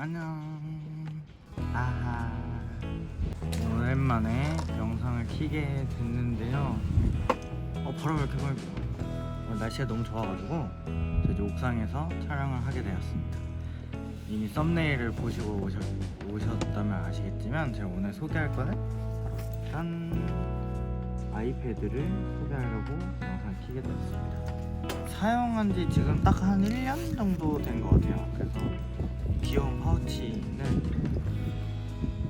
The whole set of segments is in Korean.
안녕. 아하. 오랜만에 영상을 키게 됐는데요. 어, 바람이 이렇게 많이 불어. 오늘 날씨가 너무 좋아가지고 저 이제 옥상에서 촬영을 하게 되었습니다. 이미 썸네일을 보시고 오셨, 오셨다면 아시겠지만 제가 오늘 소개할 거는 짠 아이패드를 소개하려고 영상을 키게 되었습니다. 사용한 지 지금 딱 한 1년 정도 된 것 같아요. 그래서 귀여운 파우치는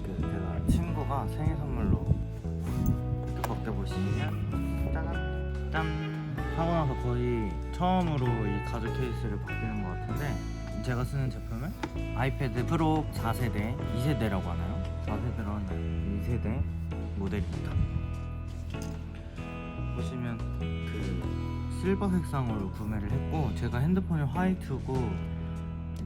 그 제가 친구가 생일 선물로 이렇게 벗겨보시면 짜잔 짠 하고 나서 거의 처음으로 이 가죽 케이스를 바뀌는 것 같은데 제가 쓰는 제품은 아이패드 프로 4세대 2세대라고 하나요? 4세대로 하나요? 2세대 모델입니다 보시면 그 실버 색상으로 구매를 했고 제가 핸드폰이 화이트고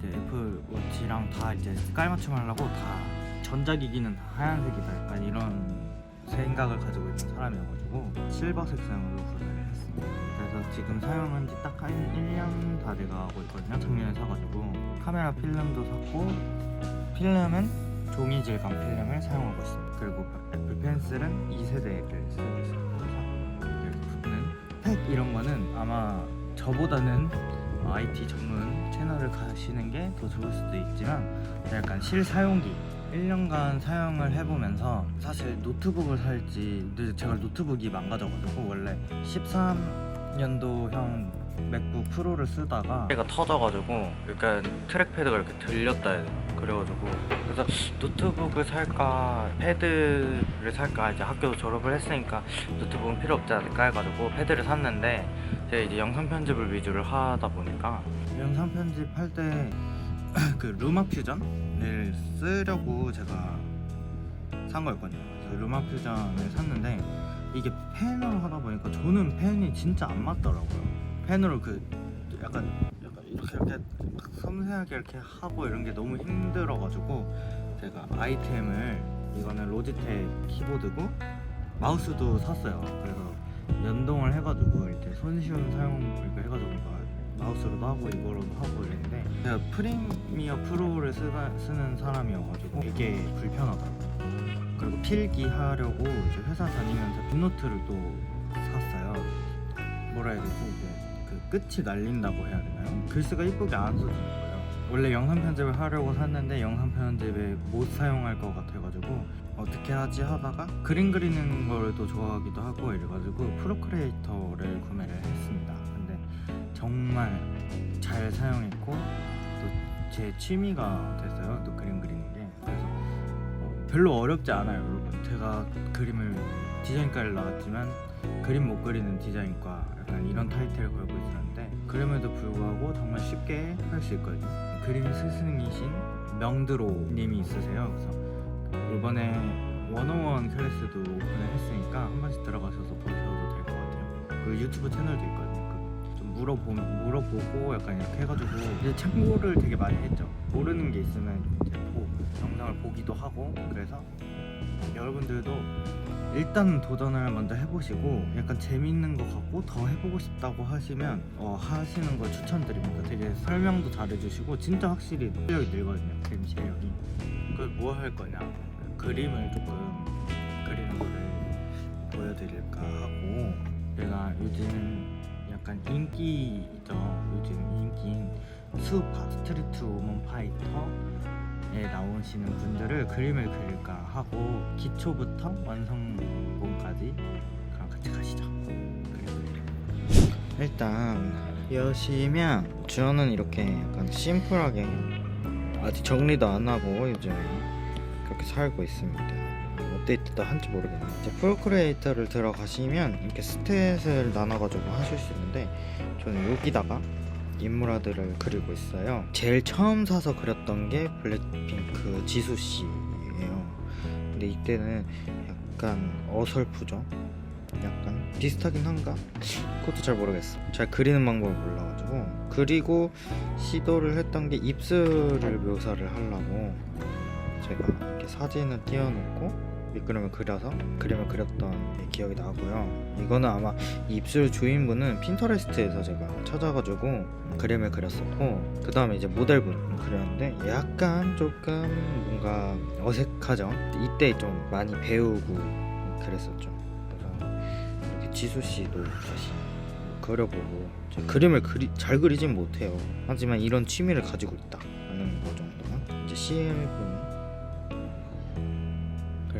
이제 애플 워치랑 다 이제 깔맞춤 하려고 다 전자기기는 다 하얀색이다 약간 이런 생각을 가지고 있는 사람이어가지고 실버 색상으로 구매를 했습니다. 그래서 지금 사용한 지 딱 한 1년 다 돼가고 있거든요 작년에 사가지고. 카메라 필름도 샀고 필름은 종이 질감 필름을 사용하고 있습니다. 그리고 애플 펜슬은 2세대를 쓰고 있습니다. 이렇게 붙는 팩 이런 거는 아마 저보다는 IT 전문 채널을 가시는 게 더 좋을 수도 있지만 약간 실사용기 1년간 사용을 해보면서 사실 노트북을 살지 제가 노트북이 망가져가지고 원래 13년도형 맥북 프로를 쓰다가 얘가 터져가지고 그러니까 트랙패드가 이렇게 들렸다 해야 되나? 그래가지고 그래서 노트북을 살까 패드를 살까 이제 학교 졸업을 했으니까 노트북은 필요 없지 않을까 해가지고 패드를 샀는데 제가 이제 영상 편집을 위주로 하다 보니까 영상 편집할 때 그 루마 퓨전을 쓰려고 제가 산 거였거든요. 그래서 루마 퓨전을 샀는데 이게 펜으로 하다 보니까 저는 펜이 진짜 안 맞더라고요. 펜으로 그 약간 약간 이렇게 이렇게 막 섬세하게 이렇게 하고 이런 게 너무 힘들어가지고 제가 아이템을 이거는 로지텍 키보드고 마우스도 샀어요. 그래서 연동을 해가지고 이렇게 손쉬운 사용 이렇게 해가지고 막 마우스로도 하고 이거로도 하고 이랬는데 제가 프리미어 프로를 쓰다, 쓰는 사람이어가지고 이게 불편하더라고요. 그리고 필기 하려고 이제 회사 다니면서 빈노트를 또 샀어요. 뭐라 해야 되지 끝이 날린다고 해야 되나요? 글씨가 이쁘게 안 써지는 거예요. 원래 영상 편집을 하려고 샀는데 영상 편집에 못 사용할 것 같아가지고 어떻게 하지 하다가 그림 그리는 걸 또 좋아하기도 하고 이래가지고 프로크리에이터를 구매를 했습니다. 근데 정말 잘 사용했고 또 제 취미가 됐어요. 또 그림 그리는 게 그래서 어, 별로 어렵지 않아요, 여러분. 제가 그림을 디자인과를 나왔지만 그림 못 그리는 디자인과 약간 이런 타이틀을 있었는데 그럼에도 불구하고 정말 쉽게 할 수 있거든요. 그림 스승이신 명드로 님이 있으세요. 그래서 이번에 원어원 클래스도 오픈을 했으니까 한 번씩 들어가셔서 보셔도 될 것 같아요. 그 유튜브 채널도 있거든요. 그좀 물어보 물어보고 약간 이렇게 해가지고 이제 참고를 되게 많이 했죠. 모르는 게 있으면 이제 보, 영상을 보기도 하고 그래서 여러분들도 일단 도전을 먼저 해보시고 약간 재밌는 것 같고 더 해보고 싶다고 하시면 어, 하시는 걸 추천드립니다. 되게 설명도 잘해주시고 진짜 확실히 실력이 늘거든요. 그림 실력이. 그뭐 할 거냐? 그림을 조금 그리는 거를 보여드릴까 하고 제가 요즘 약간 인기죠. 요즘 인기인 수우파 스트리트 우먼 파이터 에 나오시는 분들을 그림을 그릴까 하고 기초부터 완성본까지 그럼 같이 가시죠. 일단 여시면 저는 이렇게 약간 심플하게 아직 정리도 안 하고 요즘 그렇게 살고 있습니다. 업데이트도 한지 모르겠네요. 이제 프로크리에이터를 들어가시면 이렇게 스탯을 나눠가지고 하실 수 있는데 저는 여기다가 인물화들을 그리고 있어요. 제일 처음 사서 그렸던 게 블랙핑크 지수 씨예요. 근데 이때는 약간 어설프죠. 약간 비슷하긴 한가? 그것도 잘 모르겠어. 잘 그리는 방법을 몰라가지고 그리고 시도를 했던 게 입술을 묘사를 하려고 제가 이렇게 사진을 띄워놓고 밑그림을 그려서 그림을 그렸던 기억이 나고요. 이거는 아마 이 입술 주인분은 핀터레스트에서 제가 찾아가지고 그림을 그렸었고 그 다음에 이제 모델분 그렸는데 약간 조금 뭔가 어색하죠. 이때 좀 많이 배우고 그랬었죠. 그래서 이렇게 지수 씨도 다시 그려보고 제 그림을 그리, 잘 그리진 못해요. 하지만 이런 취미를 가지고 있다는 거 정도만 이제 CM분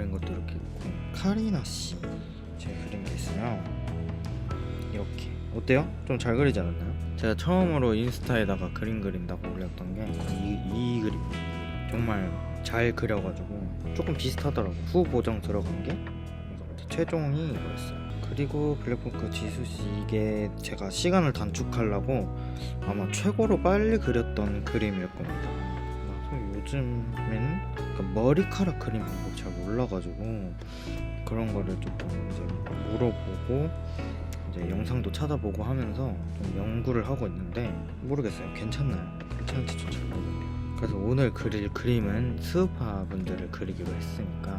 그런 것도 이렇게 있고 카리나 씨 제가 그린 게 있어요. 이렇게 어때요? 좀 잘 그리지 않았나요? 제가 처음으로 인스타에다가 그림 그린다고 올렸던 게이 이 그림 정말 잘 그려가지고 조금 비슷하더라고 후 보정 들어간 게 최종이 이거였어요. 그리고 블랙부크 지수 씨 이게 제가 시간을 단축하려고 아마 최고로 빨리 그렸던 그림일 겁니다. 약간 머리카락 그림 방법 잘 몰라가지고 그런 거를 조금 이제 물어보고 이제 영상도 찾아보고 하면서 좀 연구를 하고 있는데 모르겠어요. 괜찮나요? 괜찮은지 좀 잘 모르겠네요. 그래서 오늘 그릴 그림은 스우파 분들을 그리기로 했으니까